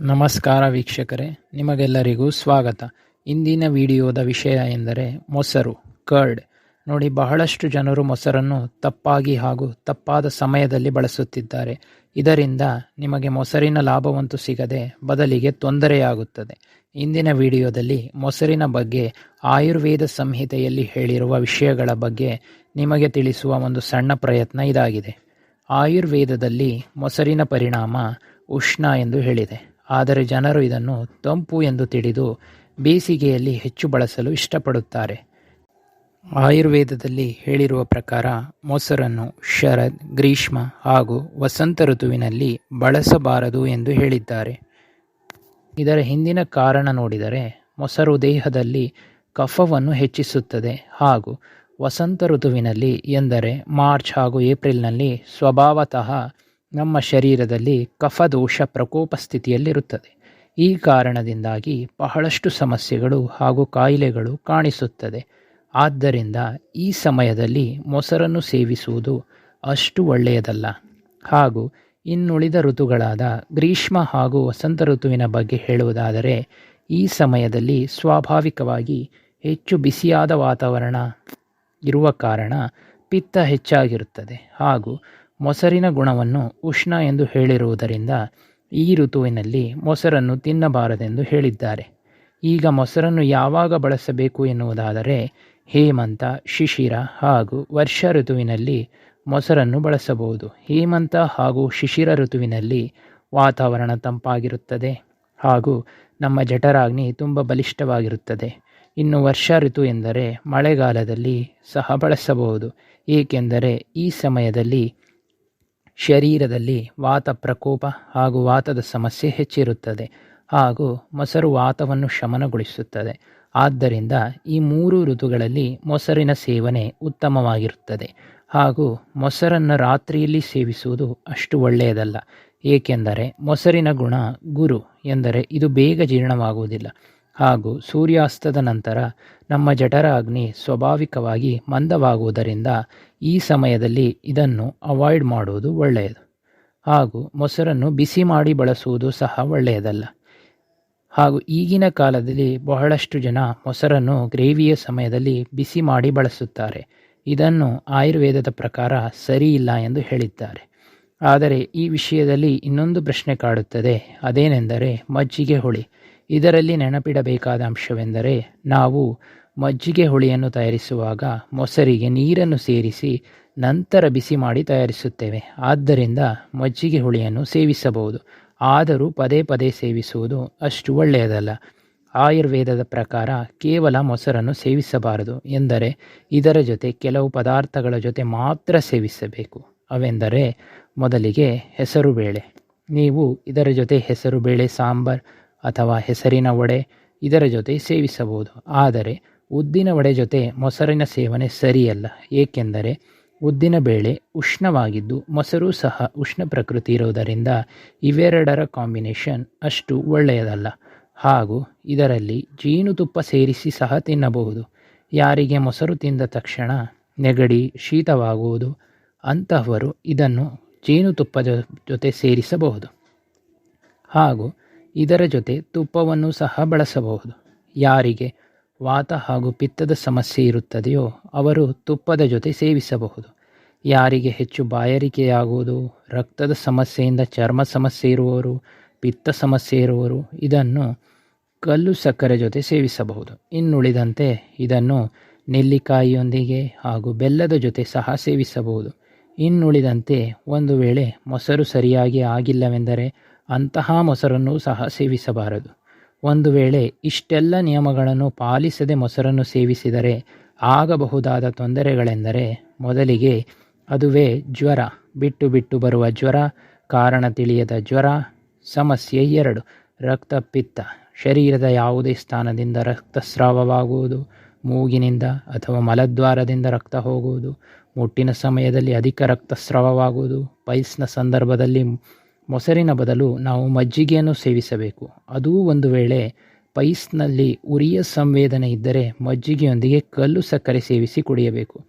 ನಮಸ್ಕಾರ ವೀಕ್ಷಕರೇ, ನಿಮಗೆಲ್ಲರಿಗೂ ಸ್ವಾಗತ. ಇಂದಿನ ವಿಡಿಯೋದ ವಿಷಯ ಎಂದರೆ ಮೊಸರು, ಕರ್ಡ್. ನೋಡಿ, ಬಹಳಷ್ಟು ಜನರು ಮೊಸರನ್ನು ತಪ್ಪಾಗಿ ಹಾಗೂ ತಪ್ಪಾದ ಸಮಯದಲ್ಲಿ ಬಳಸುತ್ತಿದ್ದಾರೆ. ಇದರಿಂದ ನಿಮಗೆ ಮೊಸರಿನ ಲಾಭವಂತೂ ಸಿಗದೆ ಬದಲಿಗೆ ತೊಂದರೆಯಾಗುತ್ತದೆ. ಇಂದಿನ ವಿಡಿಯೋದಲ್ಲಿ ಮೊಸರಿನ ಬಗ್ಗೆ ಆಯುರ್ವೇದ ಸಂಹಿತೆಯಲ್ಲಿ ಹೇಳಿರುವ ವಿಷಯಗಳ ಬಗ್ಗೆ ನಿಮಗೆ ತಿಳಿಸುವ ಒಂದು ಸಣ್ಣ ಪ್ರಯತ್ನ ಇದಾಗಿದೆ. ಆಯುರ್ವೇದದಲ್ಲಿ ಮೊಸರಿನ ಪರಿಣಾಮ ಉಷ್ಣ ಎಂದು ಹೇಳಿದೆ. ಆದರೆ ಜನರು ಇದನ್ನು ತಂಪು ಎಂದು ತಿಳಿದು ಬೇಸಿಗೆಯಲ್ಲಿ ಹೆಚ್ಚು ಬಳಸಲು ಇಷ್ಟಪಡುತ್ತಾರೆ. ಆಯುರ್ವೇದದಲ್ಲಿ ಹೇಳಿರುವ ಪ್ರಕಾರ ಮೊಸರನ್ನು ಶರದ್, ಗ್ರೀಷ್ಮ ಹಾಗೂ ವಸಂತ ಋತುವಿನಲ್ಲಿ ಬಳಸಬಾರದು ಎಂದು ಹೇಳಿದ್ದಾರೆ. ಇದರ ಹಿಂದಿನ ಕಾರಣ ನೋಡಿದರೆ ಮೊಸರು ದೇಹದಲ್ಲಿ ಕಫವನ್ನು ಹೆಚ್ಚಿಸುತ್ತದೆ ಹಾಗೂ ವಸಂತ ಋತುವಿನಲ್ಲಿ ಎಂದರೆ ಮಾರ್ಚ್ ಹಾಗೂ ಏಪ್ರಿಲ್ನಲ್ಲಿ ಸ್ವಭಾವತಃ ನಮ್ಮ ಶರೀರದಲ್ಲಿ ಕಫದೋಷ ಪ್ರಕೋಪ ಸ್ಥಿತಿಯಲ್ಲಿರುತ್ತದೆ. ಈ ಕಾರಣದಿಂದಾಗಿ ಬಹಳಷ್ಟು ಸಮಸ್ಯೆಗಳು ಹಾಗೂ ಕಾಯಿಲೆಗಳು ಕಾಣಿಸುತ್ತದೆ. ಆದ್ದರಿಂದ ಈ ಸಮಯದಲ್ಲಿ ಮೊಸರನ್ನು ಸೇವಿಸುವುದು ಅಷ್ಟು ಒಳ್ಳೆಯದಲ್ಲ. ಹಾಗೂ ಇನ್ನುಳಿದ ಋತುಗಳಾದ ಗ್ರೀಷ್ಮ ಹಾಗೂ ವಸಂತ ಋತುವಿನ ಬಗ್ಗೆ ಹೇಳುವುದಾದರೆ, ಈ ಸಮಯದಲ್ಲಿ ಸ್ವಾಭಾವಿಕವಾಗಿ ಹೆಚ್ಚು ಬಿಸಿಯಾದ ವಾತಾವರಣ ಇರುವ ಕಾರಣ ಪಿತ್ತ ಹೆಚ್ಚಾಗಿರುತ್ತದೆ. ಹಾಗೂ ಮೊಸರಿನ ಗುಣವನ್ನು ಉಷ್ಣ ಎಂದು ಹೇಳಿರುವುದರಿಂದ ಈ ಋತುವಿನಲ್ಲಿ ಮೊಸರನ್ನು ತಿನ್ನಬಾರದೆಂದು ಹೇಳಿದ್ದಾರೆ. ಈಗ ಮೊಸರನ್ನು ಯಾವಾಗ ಬಳಸಬೇಕು ಎನ್ನುವುದಾದರೆ ಹೇಮಂತ, ಶಿಶಿರ ಹಾಗೂ ವರ್ಷ ಋತುವಿನಲ್ಲಿ ಮೊಸರನ್ನು ಬಳಸಬಹುದು. ಹೇಮಂತ ಹಾಗೂ ಶಿಶಿರ ಋತುವಿನಲ್ಲಿ ವಾತಾವರಣ ತಂಪಾಗಿರುತ್ತದೆ ಹಾಗೂ ನಮ್ಮ ಜಠರಾಗ್ನಿ ತುಂಬ ಬಲಿಷ್ಠವಾಗಿರುತ್ತದೆ. ಇನ್ನು ವರ್ಷ ಋತು ಎಂದರೆ ಮಳೆಗಾಲದಲ್ಲಿ ಸಹ ಬಳಸಬಹುದು. ಏಕೆಂದರೆ ಈ ಸಮಯದಲ್ಲಿ ಶರೀರದಲ್ಲಿ ವಾತ ಪ್ರಕೋಪ ಹಾಗೂ ವಾತದ ಸಮಸ್ಯೆ ಹೆಚ್ಚಿರುತ್ತದೆ ಹಾಗೂ ಮೊಸರು ವಾತವನ್ನು ಶಮನಗೊಳಿಸುತ್ತದೆ. ಆದ್ದರಿಂದ ಈ ಮೂರು ಋತುಗಳಲ್ಲಿ ಮೊಸರಿನ ಸೇವನೆ ಉತ್ತಮವಾಗಿರುತ್ತದೆ ಹಾಗೂ ಮೊಸರನ್ನು ರಾತ್ರಿಯಲ್ಲಿ ಸೇವಿಸುವುದು ಅಷ್ಟು ಒಳ್ಳೆಯದಲ್ಲ. ಏಕೆಂದರೆ ಮೊಸರಿನ ಗುಣ ಗುರು ಎಂದರೆ ಇದು ಬೇಗ ಜೀರ್ಣವಾಗುವುದಿಲ್ಲ ಹಾಗೂ ಸೂರ್ಯಾಸ್ತದ ನಂತರ ನಮ್ಮ ಜಠರ ಅಗ್ನಿ ಸ್ವಾಭಾವಿಕವಾಗಿ ಮಂದವಾಗುವುದರಿಂದ ಈ ಸಮಯದಲ್ಲಿ ಇದನ್ನು ಅವಾಯ್ಡ್ ಮಾಡುವುದು ಒಳ್ಳೆಯದು. ಹಾಗೂ ಮೊಸರನ್ನು ಬಿಸಿ ಮಾಡಿ ಬಳಸುವುದು ಸಹ ಒಳ್ಳೆಯದಲ್ಲ. ಹಾಗೂ ಈಗಿನ ಕಾಲದಲ್ಲಿ ಬಹಳಷ್ಟು ಜನ ಮೊಸರನ್ನು ಗ್ರೇವಿಯ ಸಮಯದಲ್ಲಿ ಬಿಸಿ ಮಾಡಿ ಬಳಸುತ್ತಾರೆ. ಇದನ್ನು ಆಯುರ್ವೇದದ ಪ್ರಕಾರ ಸರಿ ಇಲ್ಲ ಎಂದು ಹೇಳಿದ್ದಾರೆ. ಆದರೆ ಈ ವಿಷಯದಲ್ಲಿ ಇನ್ನೊಂದು ಪ್ರಶ್ನೆ ಕಾಡುತ್ತದೆ. ಅದೇನೆಂದರೆ ಮಜ್ಜಿಗೆ ಹುಳಿ. ಇದರಲ್ಲಿ ನೆನಪಿಡಬೇಕಾದ ಅಂಶವೆಂದರೆ ನಾವು ಮಜ್ಜಿಗೆ ಹುಳಿಯನ್ನು ತಯಾರಿಸುವಾಗ ಮೊಸರಿಗೆ ನೀರನ್ನು ಸೇರಿಸಿ ನಂತರ ಬಿಸಿ ಮಾಡಿ ತಯಾರಿಸುತ್ತೇವೆ. ಆದ್ದರಿಂದ ಮಜ್ಜಿಗೆ ಹುಳಿಯನ್ನು ಸೇವಿಸಬಹುದು. ಆದರೂ ಪದೇ ಪದೇ ಸೇವಿಸುವುದು ಅಷ್ಟು ಒಳ್ಳೆಯದಲ್ಲ. ಆಯುರ್ವೇದದ ಪ್ರಕಾರ ಕೇವಲ ಮೊಸರನ್ನು ಸೇವಿಸಬಾರದು ಎಂದರೆ ಇದರ ಜೊತೆ ಕೆಲವು ಪದಾರ್ಥಗಳ ಜೊತೆ ಮಾತ್ರ ಸೇವಿಸಬೇಕು. ಅವೆಂದರೆ ಮೊದಲಿಗೆ ಹೆಸರುಬೇಳೆ. ನೀವು ಇದರ ಜೊತೆ ಹೆಸರುಬೇಳೆ, ಸಾಂಬಾರ್ ಅಥವಾ ಹೆಸರಿನ ವಡೆ ಇದರ ಜೊತೆ ಸೇವಿಸಬಹುದು. ಆದರೆ ಉದ್ದಿನ ವಡೆ ಜೊತೆ ಮೊಸರಿನ ಸೇವನೆ ಸರಿಯಲ್ಲ. ಏಕೆಂದರೆ ಉದ್ದಿನ ಬೇಳೆ ಉಷ್ಣವಾಗಿದ್ದು ಮೊಸರು ಸಹ ಉಷ್ಣ ಪ್ರಕೃತಿ ಇರುವುದರಿಂದ ಇವೆರಡರ ಕಾಂಬಿನೇಷನ್ ಅಷ್ಟು ಒಳ್ಳೆಯದಲ್ಲ. ಹಾಗೂ ಇದರಲ್ಲಿ ಜೇನುತುಪ್ಪ ಸೇರಿಸಿ ಸಹ ತಿನ್ನಬಹುದು. ಯಾರಿಗೆ ಮೊಸರು ತಿಂದ ತಕ್ಷಣ ನೆಗಡಿ ಶೀತವಾಗುವುದು, ಅಂತಹವರು ಇದನ್ನು ಜೇನುತುಪ್ಪ ಜೊತೆ ಸೇರಿಸಬಹುದು. ಹಾಗೂ ಇದರ ಜೊತೆ ತುಪ್ಪವನ್ನು ಸಹ ಬಳಸಬಹುದು. ಯಾರಿಗೆ ವಾತ ಹಾಗೂ ಪಿತ್ತದ ಸಮಸ್ಯೆ ಇರುತ್ತದೆಯೋ, ಅವರು ತುಪ್ಪದ ಜೊತೆ ಸೇವಿಸಬಹುದು. ಯಾರಿಗೆ ಹೆಚ್ಚು ಬಾಯಾರಿಕೆಯಾಗುವುದು, ರಕ್ತದ ಸಮಸ್ಯೆಯಿಂದ ಚರ್ಮ ಸಮಸ್ಯೆ ಇರುವವರು, ಪಿತ್ತ ಸಮಸ್ಯೆ ಇರುವವರು, ಇದನ್ನು ಕಲ್ಲು ಸಕ್ಕರೆ ಜೊತೆ ಸೇವಿಸಬಹುದು. ಇನ್ನುಳಿದಂತೆ ಇದನ್ನು ನೆಲ್ಲಿಕಾಯಿಯೊಂದಿಗೆ ಹಾಗೂ ಬೆಲ್ಲದ ಜೊತೆ ಸಹ ಸೇವಿಸಬಹುದು. ಇನ್ನುಳಿದಂತೆ ಒಂದು ವೇಳೆ ಮೊಸರು ಸರಿಯಾಗಿ ಆಗಿಲ್ಲವೆಂದರೆ ಅಂತಹ ಮೊಸರನ್ನು ಸಹ ಸೇವಿಸಬಾರದು. ಒಂದು ವೇಳೆ ಇಷ್ಟೆಲ್ಲ ನಿಯಮಗಳನ್ನು ಪಾಲಿಸದೆ ಮೊಸರನ್ನು ಸೇವಿಸಿದರೆ ಆಗಬಹುದಾದ ತೊಂದರೆಗಳೆಂದರೆ ಮೊದಲಿಗೆ ಅದುವೇ ಜ್ವರ, ಬಿಟ್ಟು ಬಿಟ್ಟು ಬರುವ ಜ್ವರ, ಕಾರಣ ತಿಳಿಯದ ಜ್ವರ, ಸಮಸ್ಯೆ ಎರಡು, ರಕ್ತಪಿತ್ತ, ಶರೀರದ ಯಾವುದೇ ಸ್ಥಾನದಿಂದ ರಕ್ತಸ್ರಾವವಾಗುವುದು, ಮೂಗಿನಿಂದ ಅಥವಾ ಮಲದ್ವಾರದಿಂದ ರಕ್ತ ಹೋಗುವುದು, ಮುಟ್ಟಿನ ಸಮಯದಲ್ಲಿ ಅಧಿಕ ರಕ್ತಸ್ರಾವವಾಗುವುದು, ಪೈಲ್ಸ್ನ ಸಂದರ್ಭದಲ್ಲಿ ಮೊಸರಿನ ಬದಲು ನಾವು ಮಜ್ಜಿಗೆಯನ್ನು ಸೇವಿಸಬೇಕು. ಅದೂ ಒಂದು ವೇಳೆ ಪೈಸ್ನಲ್ಲಿ ಉರಿಯ ಸಂವೇದನೆ ಇದ್ದರೆ ಮಜ್ಜಿಗೆಯೊಂದಿಗೆ ಕಲ್ಲು ಸಕ್ಕರೆ ಸೇವಿಸಿ ಕುಡಿಯಬೇಕು.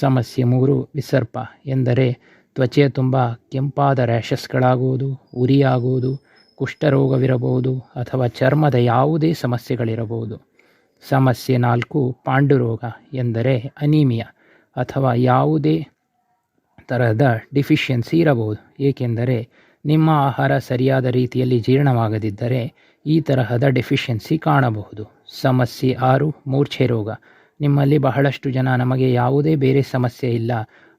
ಸಮಸ್ಯೆ ಮೂರು, ವಿಸರ್ಪ ಎಂದರೆ ತ್ವಚೆಯ ತುಂಬ ಕೆಂಪಾದ ರ್ಯಾಷಸ್ಗಳಾಗುವುದು, ಉರಿಯಾಗುವುದು, ಕುಷ್ಠರೋಗವಿರಬಹುದು ಅಥವಾ ಚರ್ಮದ ಯಾವುದೇ ಸಮಸ್ಯೆಗಳಿರಬಹುದು. ಸಮಸ್ಯೆ ನಾಲ್ಕು, ಪಾಂಡುರೋಗ ಎಂದರೆ ಅನೀಮಿಯಾ ಅಥವಾ ಯಾವುದೇ ತರಹದ ಡಿಫಿಷಿಯನ್ಸಿ ಇರಬಹುದು. ಏಕೆಂದರೆ ನಿಮ್ಮ ಆಹಾರ ಸರಿಯಾದ ರೀತಿಯಲ್ಲಿ ಜೀರ್ಣವಾಗದಿದ್ದರೆ ಈ ತರಹದ ಡೆಫಿಷಿಯನ್ಸಿ ಕಾಣಬಹುದು. ಸಮಸ್ಯೆ ಆರು, ಮೂರ್ಛೆ ರೋಗ. ನಿಮ್ಮಲ್ಲಿ ಬಹಳಷ್ಟು ಜನ ನಮಗೆ ಯಾವುದೇ ಬೇರೆ ಸಮಸ್ಯೆ ಇಲ್ಲ.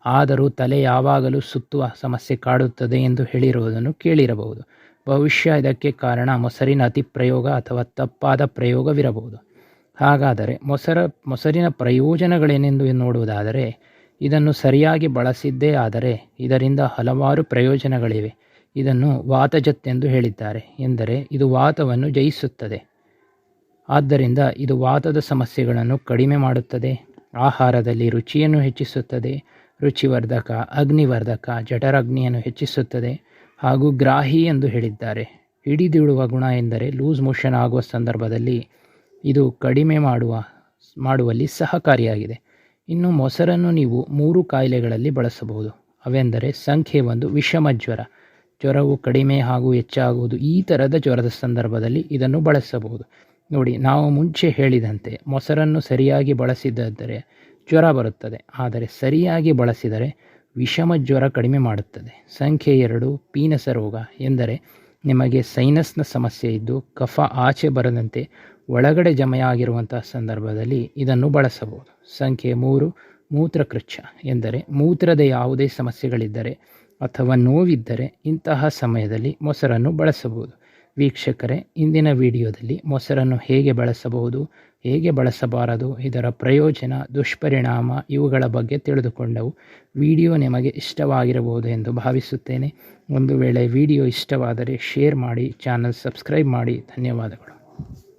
ಆದರೂ ತಲೆ ಯಾವಾಗಲೂ ಸುತ್ತುವ ಸಮಸ್ಯೆ ಕಾಡುತ್ತದೆ ಎಂದು ಹೇಳಿರುವುದನ್ನು ಕೇಳಿರಬಹುದು. ಭವಿಷ್ಯ ಇದಕ್ಕೆ ಕಾರಣ ಮೊಸರಿನ ಅತಿ ಪ್ರಯೋಗ ಅಥವಾ ತಪ್ಪಾದ ಪ್ರಯೋಗವಿರಬಹುದು. ಹಾಗಾದರೆ ಮೊಸರ, ಮೊಸರಿನ ಪ್ರಯೋಜನಗಳೇನೆಂದು ನೋಡುವುದಾದರೆ, ಇದನ್ನು ಸರಿಯಾಗಿ ಬಳಸಿದ್ದೇ ಆದರೆ ಇದರಿಂದ ಹಲವಾರು ಪ್ರಯೋಜನಗಳಿವೆ. ಇದನ್ನು ವಾತಜತ್ತೆಂದು ಹೇಳಿದ್ದಾರೆ, ಎಂದರೆ ಇದು ವಾತವನ್ನು ಜಯಿಸುತ್ತದೆ. ಆದ್ದರಿಂದ ಇದು ವಾತದ ಸಮಸ್ಯೆಗಳನ್ನು ಕಡಿಮೆ ಮಾಡುತ್ತದೆ, ಆಹಾರದಲ್ಲಿ ರುಚಿಯನ್ನು ಹೆಚ್ಚಿಸುತ್ತದೆ, ರುಚಿವರ್ಧಕ, ಅಗ್ನಿವರ್ಧಕ, ಜಠರಗ್ನಿಯನ್ನು ಹೆಚ್ಚಿಸುತ್ತದೆ ಹಾಗೂ ಗ್ರಾಹಿ ಎಂದು ಹೇಳಿದ್ದಾರೆ. ಹಿಡಿದಿಡುವ ಗುಣ ಎಂದರೆ ಲೂಸ್ ಮೋಷನ್ ಆಗುವ ಸಂದರ್ಭದಲ್ಲಿ ಇದು ಕಡಿಮೆ ಮಾಡುವ, ಮಾಡುವಲ್ಲಿ ಸಹಕಾರಿಯಾಗಿದೆ. ಇನ್ನು ಮೊಸರನ್ನು ನೀವು ಮೂರು ಕಾಯಿಲೆಗಳಲ್ಲಿ ಬಳಸಬಹುದು, ಅವೆಂದರೆ ಸಂಖ್ಯೆ ಒಂದು ವಿಷಮ ಜ್ವರ ಜ್ವರವು ಕಡಿಮೆ ಹಾಗೂ ಹೆಚ್ಚಾಗುವುದು ಈ ಥರದ ಜ್ವರದ ಸಂದರ್ಭದಲ್ಲಿ ಇದನ್ನು ಬಳಸಬಹುದು. ನೋಡಿ, ನಾವು ಮುಂಚೆ ಹೇಳಿದಂತೆ ಮೊಸರನ್ನು ಸರಿಯಾಗಿ ಬಳಸಿದ್ದರೆ ಜ್ವರ ಬರುತ್ತದೆ. ಆದರೆ ಸರಿಯಾಗಿ ಬಳಸಿದರೆ ವಿಷಮ ಜ್ವರ ಕಡಿಮೆ ಮಾಡುತ್ತದೆ. ಸಂಖ್ಯೆ ಎರಡು, ಪೀನಸ ರೋಗ ಎಂದರೆ ನಿಮಗೆ ಸೈನಸ್ನ ಸಮಸ್ಯೆ ಇದ್ದು ಕಫ ಆಚೆ ಬರದಂತೆ ಒಳಗಡೆ ಜಮೆಯಾಗಿರುವಂತಹ ಸಂದರ್ಭದಲ್ಲಿ ಇದನ್ನು ಬಳಸಬಹುದು. ಸಂಖ್ಯೆ ಮೂರು ಮೂತ್ರಕೃಚ್ಛ ಎಂದರೆ ಮೂತ್ರದ ಯಾವುದೇ ಸಮಸ್ಯೆಗಳಿದ್ದರೆ ಅಥವಾ ನೋವಿದ್ದರೆ ಇಂತಹ ಸಮಯದಲ್ಲಿ ಮೊಸರನ್ನು ಬಳಸಬಹುದು. ವೀಕ್ಷಕರೇ, ಇಂದಿನ ವಿಡಿಯೋದಲ್ಲಿ ಮೊಸರನ್ನು ಹೇಗೆ ಬಳಸಬಹುದು, ಹೇಗೆ ಬಳಸಬಾರದು, ಇದರ ಪ್ರಯೋಜನ, ದುಷ್ಪರಿಣಾಮ ಇವುಗಳ ಬಗ್ಗೆ ತಿಳಿದುಕೊಂಡವು. ವಿಡಿಯೋ ನಿಮಗೆ ಇಷ್ಟವಾಗಿರಬಹುದು ಎಂದು ಭಾವಿಸುತ್ತೇನೆ. ಒಂದು ವೇಳೆ ವಿಡಿಯೋ ಇಷ್ಟವಾದರೆ ಶೇರ್ ಮಾಡಿ, ಚಾನಲ್ ಸಬ್ಸ್ಕ್ರೈಬ್ ಮಾಡಿ. ಧನ್ಯವಾದಗಳು.